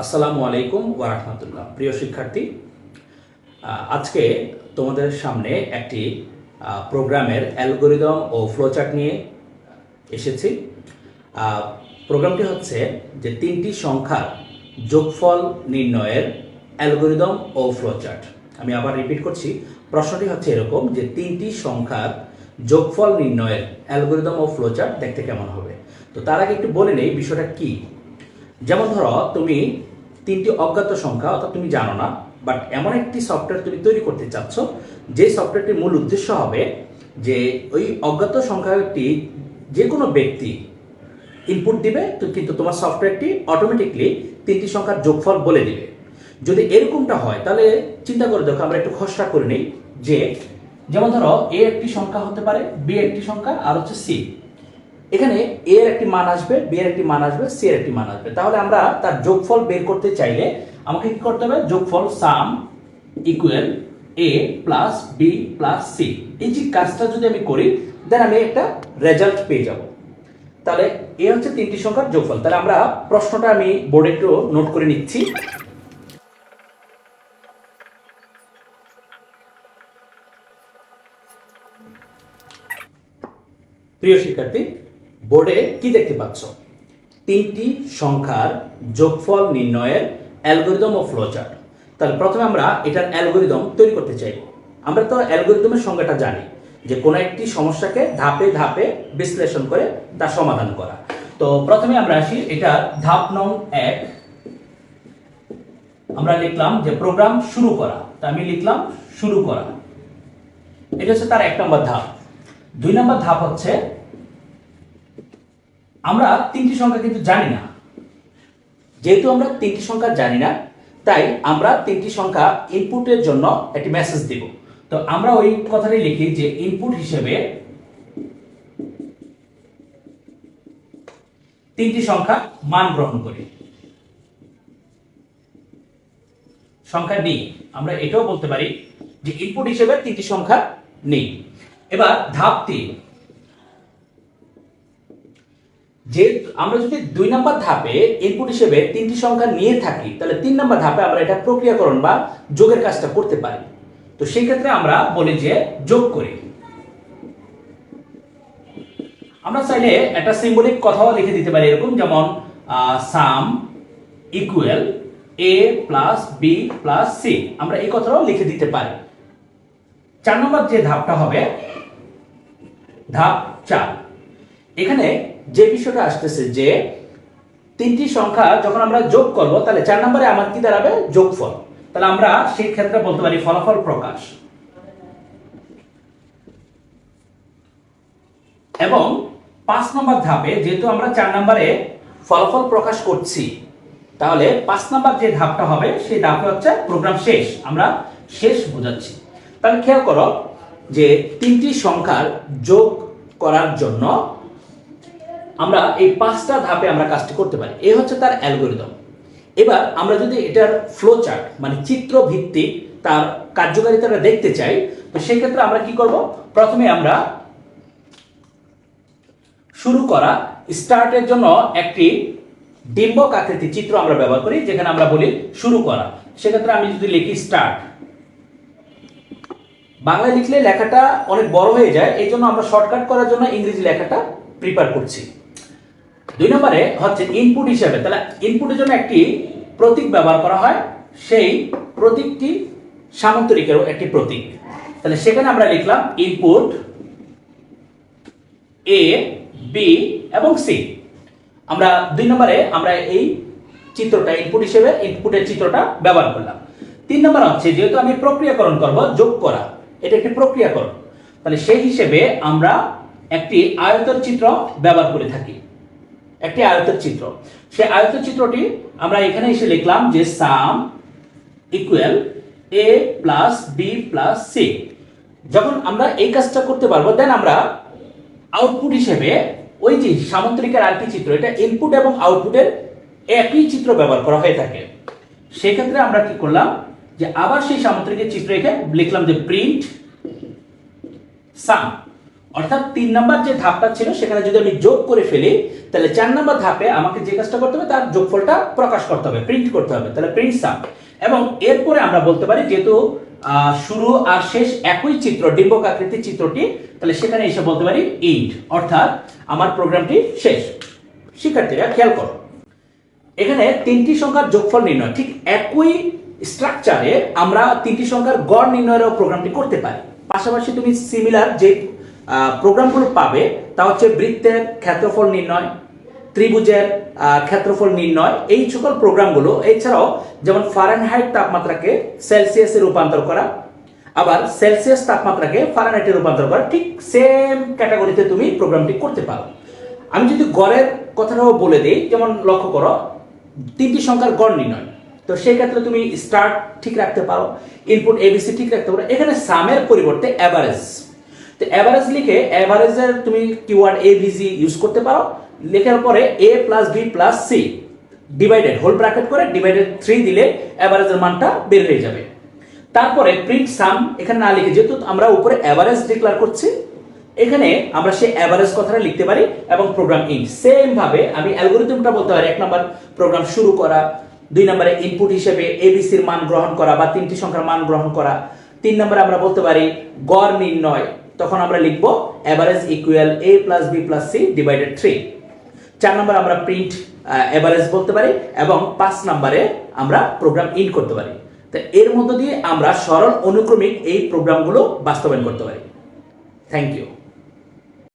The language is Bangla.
আসসালামু আলাইকুম ওয়ারাহমাতুল্লাহ প্রিয় শিক্ষার্থী আজকে তোমাদের সামনে একটি প্রোগ্রামের অ্যালগোরিদম ও ফ্লোচার্ট নিয়ে এসেছি। প্রোগ্রামটি হচ্ছে যে তিনটি সংখ্যার যোগফল নির্ণয়ের অ্যালগোরিদম ও ফ্লোচার্ট। আমি আবার রিপিট করছি, প্রশ্নটি হচ্ছে এরকম যে তিনটি সংখ্যার যোগফল নির্ণয়ের অ্যালগোরিদম ও ফ্লোচার্ট দেখতে কেমন হবে? তো তার আগে একটু বলে নেই বিষয়টা কী। যেমন ধরো, তুমি তিনটি অজ্ঞাত সংখ্যা, অর্থাৎ তুমি জানো না বাট এমন একটি সফটওয়্যার তুমি তৈরি করতে চাচ্ছ, যে সফটওয়্যারটির মূল উদ্দেশ্য হবে যে ওই অজ্ঞাত সংখ্যাটি যে কোনো ব্যক্তি ইনপুট দিবে কিন্তু তোমার সফটওয়্যারটি অটোমেটিকলি তিনটি সংখ্যার যোগফল বলে দিবে। যদি এরকমটা হয়, তাহলে চিন্তা করে দেখো, আমরা একটু খসড়া করে নিই যে, যেমন ধরো এ একটি সংখ্যা হতে পারে বি একটি সংখ্যা, আর হচ্ছে সি এখানে এ এর একটি মান আসবে বি এর একটি মান আসবে সি এর একটি মান আসবে। তাহলে আমরা তার যোগফল বের করতে চাইলে আমাকে কি করতে হবে? যোগফল sum equal A plus B plus C এই যে কাজটা যদি আমি করি দেন আমি একটা রেজাল্ট পেয়ে যাব। তাহলে এ হচ্ছে তিনটি সংখ্যার যোগফল। তাহলে আমরা প্রশ্নটা আমি বোর্ডে একটু নোট করে নিচ্ছি। প্রিয় শিক্ষার্থী বোর্ডে কি দেখতে পাচ্ছ? তিনটি সংখ্যার যোগফল নির্ণয়ের অ্যালগোরিদম ও ফ্লোচার্ট। তাহলে প্রথমে আমরা এটার অ্যালগোরিদম তৈরি করতে চাইব আমরা তো অ্যালগোরিদমের সংজ্ঞাটা জানি যে কোনো একটি সমস্যাকে ধাপে ধাপে বিশ্লেষণ করে তার সমাধান করা। তো প্রথমে আমরা আসি এটা ধাপ নং এক। আমরা লিখলাম যে প্রোগ্রাম শুরু করা। তা আমি লিখলাম শুরু করা। এটা হচ্ছে তার এক নম্বর ধাপ। দুই নম্বর ধাপ হচ্ছে আমরা তিনটি সংখ্যা কিন্তু জানি না। যেহেতু আমরা তিনটি সংখ্যা জানি না, তাই আমরা তিনটি সংখ্যা ইনপুটের জন্য একটি মেসেজ দিব। তো আমরা ওই কথাটাই লিখি যে ইনপুট হিসেবে তিনটি সংখ্যা মান গ্রহণ করি। সংখ্যা নেই। আমরা এটাও বলতে পারি যে ইনপুট হিসেবে তিনটি সংখ্যা নেই। এবার ধাপ তিন যে আমরা যদি দুই নম্বর ধাপে ইনপুট হিসেবে তিনটি সংখ্যা নিয়ে থাকি, তাহলে তিন নম্বর ধাপে আমরা এটা প্রক্রিয়াকরণ বা যোগের কাজটা করতে পারি। তো সেই ক্ষেত্রে আমরা বলি যে যোগ করি। আমরা চাইলে একটা সিম্বলিক কথাও লিখে দিতে পারি এরকম, যেমন sum equal A plus B plus C আমরা এই কথাটাও লিখে দিতে পারি। চার নম্বর যে ধাপটা হবে, ধাপ চার। এখানে যে বিষয়টা আসতেছে যে তিনটি সংখ্যা যখন আমরা যোগ করব, তাহলে চার নম্বরে আমার কি দাঁড়াবে? যোগফল। তাহলে আমরা সেই ক্ষেত্রে বলতে পারি ফলাফল প্রকাশ। এবং পাঁচ নম্বর ধাপে যেহেতু আমরা চার নম্বরে ফলাফল প্রকাশ করছি, তাহলে পাঁচ নম্বর যে ধাপটা হবে, সেই ধাপে হচ্ছে প্রোগ্রাম শেষ। আমরা শেষ বোঝাচ্ছি। তাহলে খেয়াল করো যে তিনটি সংখ্যার যোগ করার জন্য আমরা এই পাঁচটা ধাপে আমরা কাজটি করতে পারি। এই হচ্ছে তার অ্যালগোরিদম। এবার আমরা যদি এটার ফ্লো চার্ট মানে চিত্র ভিত্তিক তার কার্যকারিতাটা দেখতে চাই, তো সেক্ষেত্রে আমরা কি করব? প্রথমে আমরা শুরু করা স্টার্টের জন্য একটি ডিম্বক আকৃতি চিত্র আমরা ব্যবহার করি, যেখানে আমরা বলি শুরু করা। সেক্ষেত্রে আমি যদি লিখি স্টার্ট বাংলায় লিখলে লেখাটা অনেক বড় হয়ে যায়, এই জন্য আমরা শর্টকাট করার জন্য ইংরেজি লেখাটা প্রিপেয়ার করছি। দুই নম্বরে হচ্ছে ইনপুট হিসেবে, তাহলে ইনপুটের জন্য একটি প্রতীক ব্যবহার করা হয়, সেই প্রতীকটি সামন্তরিকেরও একটি প্রতীক। তাহলে সেখানে আমরা লিখলাম ইনপুট এ বি এবং সি আমরা দুই নম্বরে আমরা এই চিত্রটা ইনপুট হিসেবে ইনপুটের চিত্রটা ব্যবহার করলাম। তিন নম্বর হচ্ছে, যেহেতু আমি প্রক্রিয়াকরণ করব, যোগ করা, এটা একটি প্রক্রিয়াকরণ। তাহলে সেই হিসেবে আমরা একটি আয়তর চিত্র ব্যবহার করে থাকি। একটি আয়তের চিত্র সেই আয়তের চিত্রটি আমরা এখানে এসে লিখলাম যে sum equal A plus B plus C যখন আমরা এই কাজটা করতে পারব দেন আমরা আউটপুট হিসেবে ওই যে সামুদ্রিকের আরেকটি চিত্র, এটা ইনপুট এবং আউটপুটের একই চিত্র ব্যবহার করা হয়ে থাকে। সেক্ষেত্রে আমরা কি করলাম যে আবার সেই সামুদ্রিকের চিত্র এখানে লিখলাম যে প্রিন্ট সাম অর্থাৎ তিন নাম্বার যে ধাপটা ছিল, সেখানে যদি আমি যোগ করে ফেলি, তাহলে চার নাম্বার ধাপে আমাকে যে কাজটা করতে হবে, তার যোগফলটা প্রকাশ করতে হবে প্রিন্ট করতে হবে, তাহলে প্রিন্ট সাম এবং এরপরে আমরা বলতে পারি, যেহেতু শুরু আর শেষ একই চিত্র, ডিম্বক আকৃতির চিত্রটি, তাহলে সেখানে এসে বলতে পারি ইন্ট অর্থাৎ আমার প্রোগ্রামটি শেষ। শিক্ষার্থীরা, খেয়াল করো। এখানে তিনটি সংখ্যার যোগফল নির্ণয়, ঠিক একই স্ট্রাকচারে আমরা তিনটি সংখ্যার গড় নির্ণয়েরও প্রোগ্রামটি করতে পারি। পাশাপাশি তুমি সিমিলার যে প্রোগ্রামগুলো পাবে, তা হচ্ছে বৃত্তের ক্ষেত্রফল নির্ণয়, ত্রিভুজের ক্ষেত্রফল নির্ণয়, এই সকল প্রোগ্রামগুলো, এছাড়াও যেমন ফারেনহাইট তাপমাত্রাকে সেলসিয়াসে রূপান্তর করা, আবার সেলসিয়াস তাপমাত্রাকে ফারেনহাইটে রূপান্তর করা, ঠিক সেম ক্যাটাগরিতে তুমি প্রোগ্রামটি করতে পারো। আমি যদি গড়ের কথাটাও বলে দিই, যেমন লক্ষ্য করো, তিনটি সংখ্যার গড় নির্ণয়, তো সেই ক্ষেত্রে তুমি স্টার্ট ঠিক রাখতে পারো ইনপুট এবিসি ঠিক রাখতে পারো, এখানে সামের পরিবর্তে অ্যাভারেজ তো অ্যাভারেজ লিখে অ্যাভারেজের তুমি কিওয়ার্ড এ ভিজি ইউজ করতে পারো। লেখার পরে A plus B plus C divided whole bracket করে ডিভাইডেড থ্রি দিলে অ্যাভারেজের মানটা বের হয়ে যাবে। তারপরে প্রিন্ট সাম এখানে না লিখে যেহেতু আমরা উপরে অ্যাভারেজ ডিক্লেয়ার করছি, এখানে আমরা সেই অ্যাভারেজ কথাটা লিখতে পারি এবং প্রোগ্রাম ইন সেম ভাবে আমি অ্যালগোরিদমটা বলতে পারি, এক নম্বর প্রোগ্রাম শুরু করা, দুই নম্বরে ইনপুট হিসেবে এবিসির মান গ্রহণ করা বা তিনটি সংখ্যার মান গ্রহণ করা। তিন নম্বরে আমরা বলতে পারি গড় নির্ণয়। তখন আমরা লিখব average equal A plus B plus C divided three চার নম্বর আমরা প্রিন্ট এভারেজ বলতে পারি এবং পাঁচ নম্বরে আমরা প্রোগ্রাম ইন করতে পারি। তো এর মধ্য দিয়ে আমরা সরল অনুক্রমিক এই প্রোগ্রামগুলো বাস্তবায়ন করতে পারি। Thank you